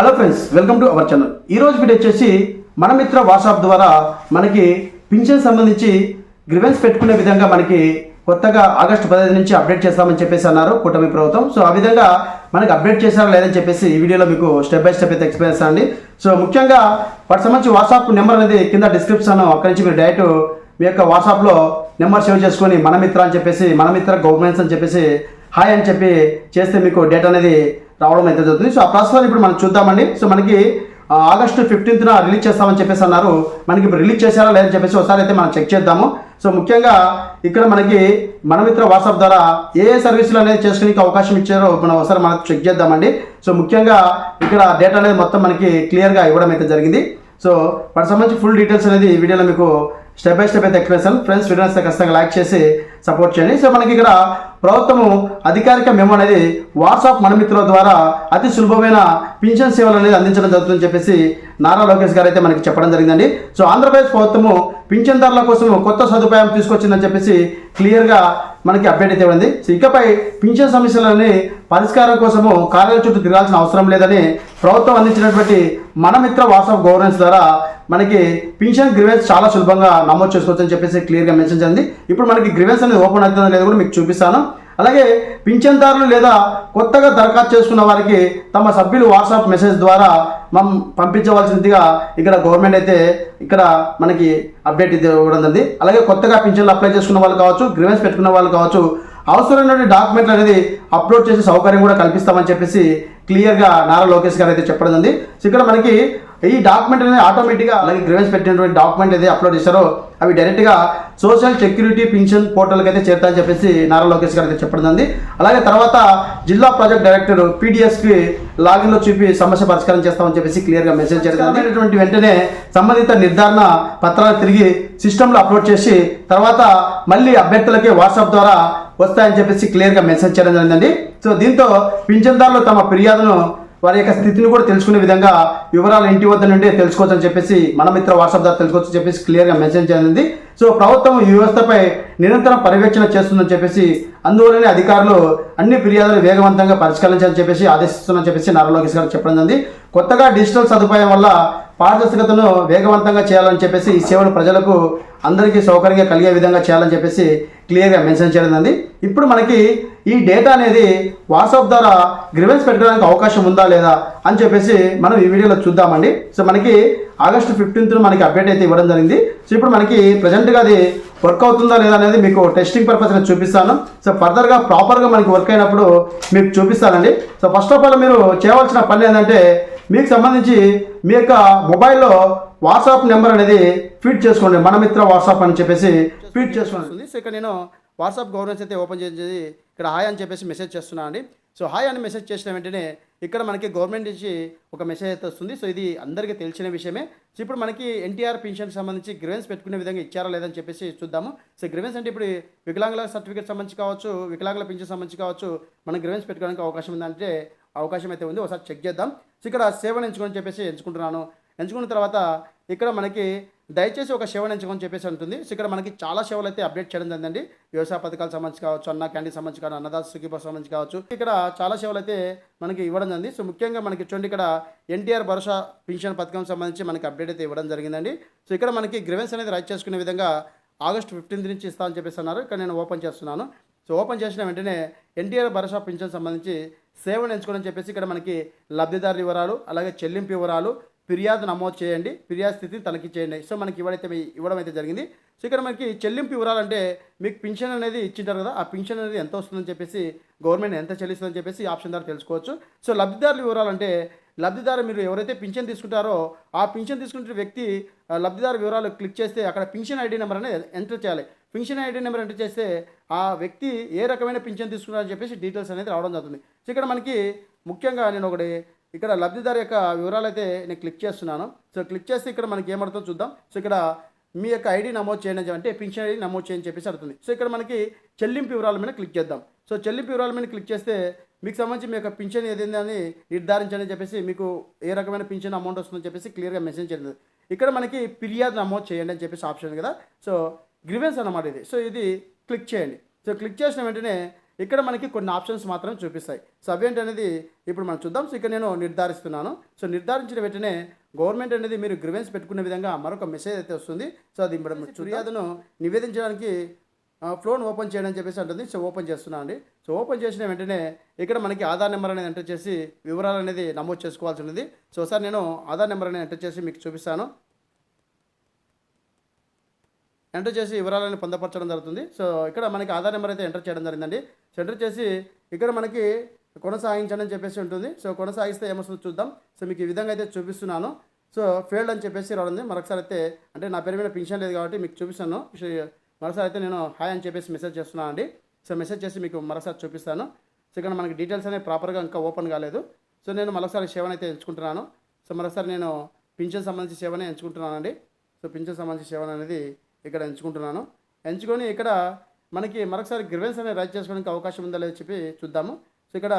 Hello friends welcome to our channel ఈరోజు video వచ్చేసి మన మిత్ర వాట్సాప్ ద్వారా మనకి పింఛన్ సంబంధించి గ్రివెన్స్ పెట్టుకునే విధంగా మనకి కొత్తగా ఆగస్టు పదహైదు నుంచి అప్డేట్ చేస్తామని చెప్పేసి అన్నారు కూటమి ప్రభుత్వం. సో ఆ విధంగా మనకి అప్డేట్ చేశారా లేదని చెప్పేసి ఈ వీడియోలో మీకు స్టెప్ బై స్టెప్ అయితే ఎక్స్ప్లెయిన్ చేస్తానండి. సో ముఖ్యంగా వాటి సంబంధించి వాట్సాప్ నెంబర్ అనేది కింద డిస్క్రిప్షన్ అక్కడి నుంచి మీరు డైరెక్ట్ మీ యొక్క వాట్సాప్లో నెంబర్ సేవ్ చేసుకొని మన మిత్ర అని చెప్పేసి మన మిత్ర గవర్నమెంట్స్ అని చెప్పేసి హాయ్ అని చెప్పి చేస్తే మీకు డేటా అనేది రావడం అయితే జరుగుతుంది? సో ఆ ప్రాసెస్ ఇప్పుడు మనం చూద్దామండి. సో మనకి ఆగస్టు ఫిఫ్టీన్త్న రిలీజ్ చేస్తామని చెప్పేసి అన్నారు. మనకి ఇప్పుడు రిలీజ్ చేశారా లేదని చెప్పేసి ఒకసారి అయితే మనం చెక్ చేద్దాము. సో ముఖ్యంగా ఇక్కడ మనకి మన మిత్ర వాట్సాప్ ద్వారా ఏ సర్వీసులు అనేది చేసుకునే అవకాశం ఇచ్చారో మనం ఒకసారి మనం చెక్ చేద్దామండి. సో ముఖ్యంగా ఇక్కడ డేటా అనేది మొత్తం మనకి క్లియర్గా ఇవ్వడం అయితే జరిగింది. సో వాటి సంబంధించి ఫుల్ డీటెయిల్స్ అనేది ఈ వీడియోలో మీకు స్టెప్ బై స్టెప్ అయితే ఎక్స్ప్లెనేషన్ ఫ్రెండ్స్ వీడియోస్ ఖచ్చితంగా లైక్ చేసి సపోర్ట్ చేయండి. సో మనకి ఇక్కడ ప్రభుత్వము అధికారిక మెమో అనేది వాట్సాప్ మనమిత్రుల ద్వారా అతి సులభమైన పింఛన్ సేవలు అనేది అందించడం జరుగుతుందని చెప్పేసి నారా లోకేష్ గారు అయితే మనకి చెప్పడం జరిగిందండి. సో ఆంధ్రప్రదేశ్ ప్రభుత్వము పింఛన్దారుల కోసం కొత్త సదుపాయం తీసుకొచ్చిందని చెప్పేసి క్లియర్గా మనకి అప్డేట్ అయితే ఉంది. సో ఇకపై పింఛన్ సమస్యలని పరిష్కారం కోసము కార్యాలయ చుట్టూ తిరగాల్సిన అవసరం లేదని ప్రభుత్వం అందించినటువంటి మనమిత్ర వాట్సాప్ గవర్నెన్స్ ద్వారా మనకి పింఛన్ గ్రివెన్స్ చాలా సులభంగా నమోదు చేసుకోవచ్చు అని చెప్పేసి క్లియర్గా మెన్షన్ చేయండి ఇప్పుడు మనకి గ్రివెన్స్ అనేది ఓపెన్ అవుతుందో లేదో కూడా మీకు చూపిస్తాను. అలాగే పింఛన్దారులు లేదా కొత్తగా దరఖాస్తు చేసుకున్న వారికి తమ సభ్యులు వాట్సాప్ మెసేజ్ ద్వారా మనం పంపించవలసిందిగా ఇక్కడ గవర్నమెంట్ అయితే ఇక్కడ మనకి అప్డేట్ ఇవ్వడం జరిగింది. అలాగే కొత్తగా పింఛన్లు అప్లై చేసుకున్న వాళ్ళు కావచ్చు గ్రీవెన్స్ పెట్టుకున్న వాళ్ళు కావచ్చు అవసరమైన డాక్యుమెంట్లు అనేది అప్లోడ్ చేసే సౌకర్యం కూడా కల్పిస్తామని చెప్పేసి క్లియర్గా నారా లోకేష్ గారు అయితే చెప్పడం ఉంది సో ఇక్కడ మనకి ఈ డాక్యుమెంట్ అనేది ఆటోమేటిక్గా అలాగే గ్రీవెన్స్ పెట్టినటువంటి డాక్యుమెంట్ ఏదైతే అప్లోడ్ చేశారో అవి డైరెక్ట్గా సోషల్ సెక్యూరిటీ పింఛన్ పోర్టల్కి అయితే చేరుతాయని చెప్పేసి నారా లోకేష్ గారు అయితే చెప్పడం ఉంది అలాగే తర్వాత జిల్లా ప్రాజెక్ట్ డైరెక్టర్ పీడిఎస్కి లాగిన్లో చూపి సమస్య పరిష్కారం చేస్తామని చెప్పేసి క్లియర్గా మెసేజ్ చేసినటువంటి వెంటనే సంబంధిత నిర్ధారణ పత్రాలు తిరిగి సిస్టంలో అప్లోడ్ చేసి తర్వాత మళ్ళీ అభ్యర్థులకి వాట్సాప్ ద్వారా వస్తాయని చెప్పేసి క్లియర్గా మెసేజ్ చేయడం జరిగిందండి. సో దీంతో పింఛన్దారులు తమ ఫిర్యాదును వారి యొక్క స్థితిని కూడా తెలుసుకునే విధంగా వివరాలు ఇంటి వద్ద నుండి తెలుసుకోవచ్చు అని చెప్పేసి మన మిత్ర వాట్సాప్ ద్వారా తెలుసుకోవచ్చు చెప్పేసి క్లియర్గా మెసేజ్ చేసింది సో ప్రభుత్వం ఈ వ్యవస్థపై నిరంతరం పర్యవేక్షణ చేస్తుందని చెప్పేసి అందువల్లనే అధికారులు అన్ని ఫిర్యాదులు వేగవంతంగా పరిష్కరించాలని చెప్పేసి ఆదేశిస్తున్నారని చెప్పేసి నారా లోకేష్ గారు చెప్పడం జరిగింది. కొత్తగా డిజిటల్ సదుపాయం వల్ల పారదర్శకతను వేగవంతంగా చేయాలని చెప్పేసి ఈ సేవలు ప్రజలకు అందరికీ సౌకర్యంగా కలిగే విధంగా చేయాలని చెప్పేసి క్లియర్గా మెన్షన్ చేయడం ఇప్పుడు మనకి ఈ డేటా అనేది వాట్సాప్ ద్వారా గ్రివెన్స్ పెట్టడానికి అవకాశం ఉందా లేదా అని చెప్పేసి మనం ఈ వీడియోలో చూద్దామండి. సో మనకి ఆగస్టు ఫిఫ్టీన్త్ మనకి అప్డేట్ అయితే ఇవ్వడం జరిగింది. సో ఇప్పుడు మనకి ప్రజెంట్గా అది వర్క్ అవుతుందా లేదా అనేది మీకు టెస్టింగ్ పర్పస్ నేను చూపిస్తాను. సో ఫర్దర్గా ప్రాపర్గా మనకి వర్క్ అయినప్పుడు మీకు చూపిస్తానండి. సో ఫస్ట్ ఆఫ్ ఆల్ మీరు చేయవలసిన పని ఏంటంటే మీకు సంబంధించి మీ యొక్క మొబైల్లో వాట్సాప్ నెంబర్ అనేది ఫీడ్ చేసుకోండి. మన మిత్ర వాట్సాప్ అని చెప్పేసి ఫీడ్ చేసుకోండి. సో ఇక్కడ నేను వాట్సాప్ గవర్నెన్స్ అయితే ఓపెన్ చేసి ఇక్కడ హాయ్ అని చెప్పేసి మెసేజ్ చేస్తున్నాను అండి సో హాయ్ అని మెసేజ్ చేసిన వెంటనే ఇక్కడ మనకి గవర్నమెంట్ నుంచి ఒక మెసేజ్ అయితే వస్తుంది. సో ఇది అందరికీ తెలిసిన విషయమే. సో ఇప్పుడు మనకి ఎన్టీఆర్ పెన్షన్ సంబంధించి గ్రివెన్స్ పెట్టుకునే విధంగా ఇచ్చారా లేదని చెప్పేసి చూద్దాము. సో గ్రివెన్స్ అంటే ఇప్పుడు వికలాంగుల సర్టిఫికేట్ సంబంధించి కావచ్చు వికలాంగుల పెన్షన్ సంబంధించి కావచ్చు మనం గ్రివెన్స్ పెట్టుకోవడానికి అవకాశం ఉందంటే అవకాశం అయితే ఉంది. ఒకసారి చెక్ చేద్దాం. సో ఇక్కడ సేవను ఎంచుకొని చెప్పేసి ఎంచుకుంటున్నాను. ఎంచుకున్న తర్వాత ఇక్కడ మనకి దయచేసి ఒక సేవను ఎంచుకొని చెప్పేసి ఉంటుంది సో ఇక్కడ మనకి చాలా సేవలు అయితే అప్డేట్ చేయడం జరిగిందండి. వ్యవసాయ పథకాలకు సంబంధించి కావచ్చు అన్న క్యాంటీన్ సంబంధించి కావచ్చు అన్నదాత సుఖీప సంబంధించి కావచ్చు ఇక్కడ చాలా సేవలు అయితే మనకి ఇవ్వడం జరిగింది. సో ముఖ్యంగా మనకి చూడండి ఇక్కడ ఎన్టీఆర్ భరోసా పెన్షన్ పథకం సంబంధించి మనకి అప్డేట్ అయితే ఇవ్వడం జరిగిందండి. సో ఇక్కడ మనకి గ్రివెన్స్ అనేది రైట్ చేసుకునే విధంగా ఆగస్ట్ ఫిఫ్టీన్త్ నుంచి ఇస్తామని చెప్పేసి అన్నారు. ఇక్కడ నేను ఓపెన్ చేస్తున్నాను. సో ఓపెన్ చేసిన వెంటనే ఎన్టీఆర్ భరోసా పింఛన్ సంబంధించి సేవను ఎంచుకోవడం చెప్పేసి ఇక్కడ మనకి లబ్ధిదారుల వివరాలు అలాగే చెల్లింపు వివరాలు ఫిర్యాదు నమోదు చేయండి ఫిర్యాదు స్థితిని తనిఖీ చేయండి. సో మనకి ఇవ్వడైతే ఇవ్వడం అయితే జరిగింది. సో ఇక్కడ మనకి చెల్లింపు వివరాలంటే మీకు పింఛన్ అనేది ఇచ్చింటారు కదా ఆ పింఛన్ అనేది ఎంత వస్తుందని చెప్పేసి గవర్నమెంట్ ఎంత చెల్లిస్తుందని చెప్పేసి ఆప్షన్ ద్వారా తెలుసుకోవచ్చు. సో లబ్ధిదారుల వివరాలంటే లబ్ధిదారు మీరు ఎవరైతే పింఛన్ తీసుకుంటారో ఆ పింఛన్ తీసుకుంటున్న వ్యక్తి ఆ లబ్ధిదారు వివరాలు క్లిక్ చేస్తే అక్కడ పింఛన్ ఐడి నెంబర్ అనేది ఎంటర్ చేయాలి. పింఛన్ ఐడి నెంబర్ ఎంటర్ చేస్తే ఆ వ్యక్తి ఏ రకమైన పింఛన్ తీసుకున్నారని చెప్పేసి డీటెయిల్స్ అనేది రావడం జరుగుతుంది. సో ఇక్కడ మనకి ముఖ్యంగా నేను ఒకటి ఇక్కడ లబ్ధిదారు యొక్క వివరాలు అయితే నేను క్లిక్ చేస్తున్నాను. సో క్లిక్ చేస్తే ఇక్కడ మనకి ఏమడుతుందో చూద్దాం. సో ఇక్కడ మీ యొక్క ఐడి నమోదు చేయండి అంటే పింఛన్ ఐడి నమోదు చేయని చెప్పేసి అడుగుతుంది సో ఇక్కడ మనకి చెల్లింపు వివరాల మీద క్లిక్ చేద్దాం. సో చెల్లింపు వివరాల మీద క్లిక్ చేస్తే మీకు సంబంధించి మీ యొక్క పింఛన్ ఏదైందని నిర్ధారించండి అని చెప్పేసి మీకు ఏ రకమైన పింఛన్ అమౌంట్ వస్తుందని చెప్పేసి క్లియర్గా మెసేజ్ చేయండి. ఇక్కడ మనకి ఫిర్యాదు నమోదు చేయండి అని చెప్పేసి ఆప్షన్ కదా. సో గ్రివెన్స్ అన్నమాట ఇది. సో ఇది క్లిక్ చేయండి. సో క్లిక్ చేసిన వెంటనే ఇక్కడ మనకి కొన్ని ఆప్షన్స్ మాత్రమే చూపిస్తాయి. సో అవేంటి అనేది ఇప్పుడు మనం చూద్దాం. సో ఇక్కడ నేను నిర్ధారిస్తున్నాను. సో నిర్ధారించిన వెంటనే గవర్నమెంట్ అనేది మీరు గ్రివెన్స్ పెట్టుకునే విధంగా మరొక మెసేజ్ అయితే వస్తుంది. సో అది మనం ఫిర్యాదును నివేదించడానికి ఫ్లోన్ ఓపెన్ చేయడం చెప్పేసి అంటుంది. సో ఓపెన్ చేస్తున్నాను అండి. సో ఓపెన్ చేసిన వెంటనే ఇక్కడ మనకి ఆధార్ నెంబర్ అనేది ఎంటర్ చేసి వివరాలు అనేది నమోదు చేసుకోవాల్సి ఉంది సో ఒకసారి నేను ఆధార్ నెంబర్ అనేది ఎంటర్ చేసి మీకు చూపిస్తాను. ఎంటర్ చేసి వివరాలను పొందపరచడం జరుగుతుంది. సో ఇక్కడ మనకి ఆధార్ నెంబర్ అయితే ఎంటర్ చేయడం జరిగిందండి. సో ఎంటర్ చేసి ఇక్కడ మనకి కొనసాగించండి అని చెప్పేసి ఉంటుంది. సో కొనసాగిస్తే ఏమొస్తుందో చూద్దాం. సో మీకు ఈ విధంగా అయితే చూపిస్తున్నాను. సో ఫెయిల్డ్ అని చెప్పేసి రావడం మరొకసారి అయితే అంటే నా పేరు మీద పింఛన్ లేదు కాబట్టి మీకు చూపిస్తాను. మరోసారి అయితే నేను హాయ్ అని చెప్పేసి మెసేజ్ చేస్తున్నాను అండి. సో మెసేజ్ చేసి మీకు మరోసారి చూపిస్తాను. సో ఇక్కడ మనకి డీటెయిల్స్ అనేవి ప్రాపర్గా ఇంకా ఓపెన్ కాలేదు. సో నేను మరోసారి సేవను అయితే ఎంచుకుంటున్నాను. సో మరోసారి నేను పింఛన్ సంబంధించి సేవనే ఎంచుకుంటున్నానండి. సో పింఛన్ సంబంధించి సేవ అనేది ఇక్కడ ఎంచుకుంటున్నాను. ఎంచుకొని ఇక్కడ మనకి మరొకసారి గ్రివెన్స్ అనేది రైట్ చేసుకోవడానికి అవకాశం ఉందా లేదో చెప్పి చూద్దాము. సో ఇక్కడ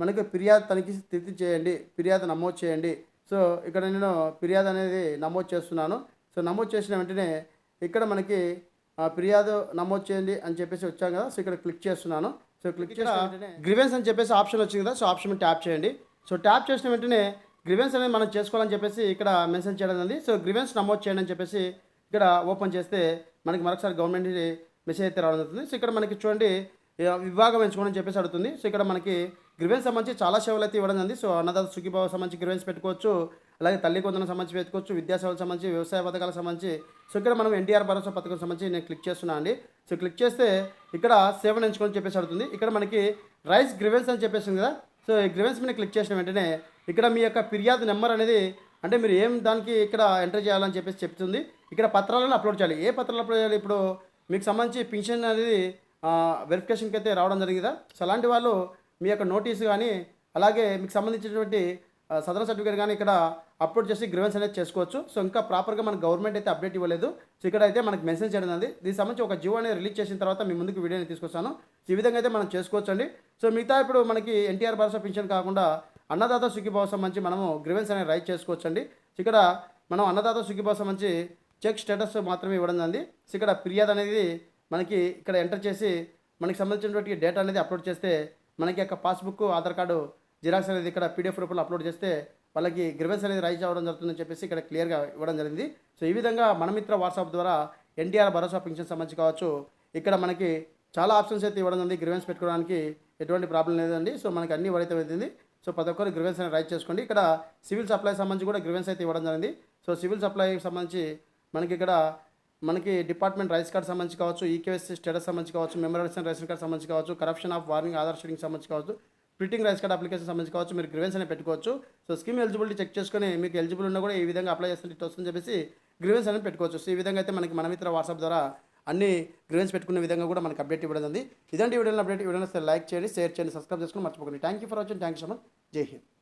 మనకి ఫిర్యాదు తనిఖీ స్థితి చేయండి ఫిర్యాదు నమోదు చేయండి. సో ఇక్కడ నేను ఫిర్యాదు అనేది నమోదు చేస్తున్నాను. సో నమోదు చేసిన వెంటనే ఇక్కడ మనకి ఫిర్యాదు నమోదు చేయండి అని చెప్పేసి వచ్చాం కదా. సో ఇక్కడ క్లిక్ చేస్తున్నాను. సో క్లిక్ చేసిన గ్రివెన్స్ అని చెప్పేసి ఆప్షన్ వచ్చింది కదా. సో ఆప్షన్ ట్యాప్ చేయండి. సో ట్యాప్ చేసిన వెంటనే గ్రివెన్స్ అనేది మనం చేసుకోవాలని చెప్పేసి ఇక్కడ మెన్షన్ చేయడం ఉంది సో గ్రివెన్స్ నమోదు చేయండి అని చెప్పేసి ఇక్కడ ఓపెన్ చేస్తే మనకి మరొకసారి గవర్నమెంట్ మెసేజ్ అయితే రావడం జరుగుతుంది. సో ఇక్కడ మనకి చూడండి విభాగం ఎంచుకోండి అని చెప్పేసి అడుగుతుంది. సో ఇక్కడ మనకి గ్రివెన్స్ సంబంధించి చాలా సేవలు అయితే ఇవ్వడం జరిగింది. సో అన్నదాత సుఖీభావ సంబంధించి గ్రివెన్స్ పెట్టుకోవచ్చు అలాగే తల్లి కొందరం సంబంధించి పెట్టుకోవచ్చు విద్యాసేవలకు సంబంధించి వ్యవసాయ పథకాలకు సంబంధించి. సో ఇక్కడ మనం ఎన్టీఆర్ భరోసా పథకం సంబంధించి నేను క్లిక్ చేస్తున్నాను అండి. సో క్లిక్ చేస్తే ఇక్కడ సేవను ఎంచుకొని చెప్పేసి అడుగుతుంది. ఇక్కడ మనకి రైస్ గ్రివెన్స్ అని చెప్పేసింది కదా. సో ఈ గ్రివెన్స్ మీద క్లిక్ చేసిన వెంటనే ఇక్కడ మీ యొక్క ఫిర్యాదు నెంబర్ అనేది అంటే మీరు ఏం దానికి ఇక్కడ ఎంటర్ చేయాలని చెప్పేసి చెప్తుంది. ఇక్కడ పత్రాలను అప్లోడ్ చేయాలి. ఏ పత్రాలు అప్లోడ్ చేయాలి? ఇప్పుడు మీకు సంబంధించి పింఛన్ అనేది వెరిఫికేషన్కి అయితే రావడం జరిగింది? సో అలాంటి వాళ్ళు మీ యొక్క నోటీసు కానీ అలాగే మీకు సంబంధించినటువంటి ఆ, సర్టిఫికేట్ కానీ ఇక్కడ అప్లోడ్ చేసి గ్రివెన్స్ అనేది చేసుకోవచ్చు. సో ఇంకా ప్రాపర్గా మన గవర్నమెంట్ అయితే అప్డేట్ ఇవ్వలేదు. సో ఇక్కడ అయితే మనకు మెన్షన్ చేయడం ఉంది దీనికి సంబంధించి ఒక జియో అనేది రిలీజ్ చేసిన తర్వాత మీ ముందుకు వీడియోని తీసుకొస్తాను. ఈ విధంగా అయితే మనం చేసుకోవచ్చు అండి సో మిగతా ఇప్పుడు మనకి ఎన్టీఆర్ భరోసా పింఛన్ కాకుండా అన్నదాత సుఖీభావ సంబంధించి మనము గ్రివెన్స్ అనేది రైట్ చేసుకోవచ్చు అండి ఇక్కడ మనం అన్నదాత సుఖీభావ సంబంధించి చెక్ స్టేటస్ మాత్రమే ఇవ్వడం ఉంది సో ఇక్కడ ఫిర్యాదు అనేది మనకి ఇక్కడ ఎంటర్ చేసి మనకి సంబంధించినటువంటి డేటా అనేది అప్లోడ్ చేస్తే మనకి యొక్క పాస్బుక్ ఆధార్ కార్డు జిరాక్స్ అనేది ఇక్కడ పీడిఎఫ్ రూపంలో అప్లోడ్ చేస్తే వాళ్ళకి గ్రివెన్స్ అనేది రైజ్ అవ్వడం జరుగుతుందని చెప్పేసి ఇక్కడ క్లియర్గా ఇవ్వడం జరిగింది. సో ఈ విధంగా మనమిత్ర వాట్సాప్ ద్వారా ఎన్టీఆర్ భరోసా పింఛన్ సంబంధించి కావచ్చు ఇక్కడ మనకి చాలా ఆప్షన్స్ అయితే ఇవ్వడం ఉంది గ్రివెన్స్ పెట్టుకోవడానికి ఎటువంటి ప్రాబ్లం లేదండి. సో మనకి అన్ని ఇవ్వడైతే అవుతుంది సో ప్రతి ఒక్కరు గ్రివెన్స్ అనేది రైట్ చేసుకోండి. ఇక్కడ సివిల్ సప్లై సంబంధించి కూడా గ్రివెన్స్ అయితే ఇవ్వడం జరిగింది. సో సివిల్ సప్లైకి సంబంధించి మనకి ఇక్కడ మనకి డిపార్ట్మెంట్ రైస్ కార్డ్ సంబంధించి కావచ్చు ఈకేఎస్సీ స్టేటస్ సంబంధించి కావచ్చు మెమోరేషన్ రేషన్ కార్డ్ సంబంధించి కావచ్చు corruption of warning Aadhaar seeding సంబంధించి కావచ్చు ప్రింటింగ్ రైస్ కార్డ్ అప్లికేషన్ సంబంధించి కావచ్చు మీరు గ్రివెన్స్ అనేది పెట్టుకోవచ్చు. సో స్కీమ్ ఎలిజిబిలిటీ చెక్ చేసుకొని మీకు ఎలిజిబుల్ ఉన్నా కూడా ఈ విధంగా అప్లై చేస్తే ఇట్ వస్తుందని చెప్పేసి గ్రివెన్స్ అనేది పెట్టుకోవచ్చు. సో ఈ విధంగా అయితే మనకి మనమిత్ర వాట్సాప్ ద్వారా అన్ని గ్రివెన్స్ పెట్టుకునే విధంగా కూడా మనకి అప్డేట్ ఇవ్వడం ఉంది ఇదండి వీడియోలో అప్డేట్ ఇవ్వడం లైక్ చేయండి షేర్ చేయండి సబ్స్క్రైబ్ చేసుకుని మర్చిపోకండి. Thank you for watching thank you so much జై హింద్